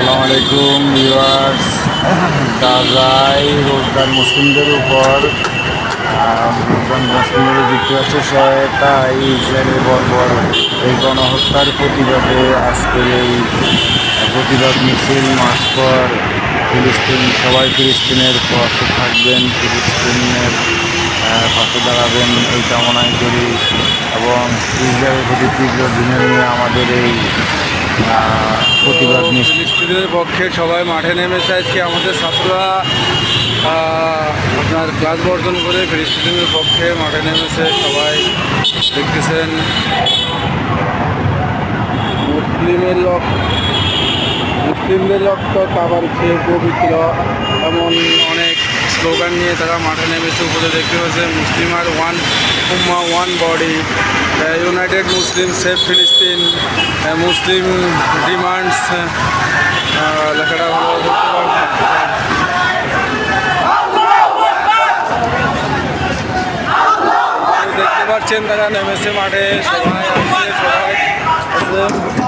আসসালামু আলাইকুম ভিউয়ার্স। গাজায় রোজগার মুসলিমদের উপর। রোজগার মুসলিমদের যুক্তরাষ্ট্রের সহায়তায় ইসরায়েলের বর্বর। এই গণহত্যার প্রতিবাদে আজকের এই প্রতিবাদ মিছিল মাস পর ফিলিস্তিন, সবাই ফিলিস্তিনের পাশে থাকবেন, ফিলিস্তিনের পাশে দাঁড়াবেন, এই কামনাই করি। এবং ইসরায়েলের প্রতি তীব্র দিনের নিয়ে আমাদের এই প্রতিবাদ মিছিল ফিলিস্তিনের পক্ষে সবাই মাঠে নেমেছে আজকে আমাদের ছাত্ররা আপনার ক্লাস বর্জন করে ফিলিস্তিনের পক্ষে মাঠে নেমেছে সবাই দেখতেছেন। মুসলিমের লোক মুসলিমদের রক্ত কাবার খেয়ে পবিত্র এমন অনেক স্লোগান নিয়ে তারা মাঠে নেমেছে উপরে দেখতে পাচ্ছে, মুসলিম আর ওয়ান উম্মা one body united Muslim safe ফিলিস্তিন মুসলিম ডিমান্ডস লেখাটা ভালো দেখতে পাচ্ছেন তারা নেমেছে মাঠে। সবাই সবাই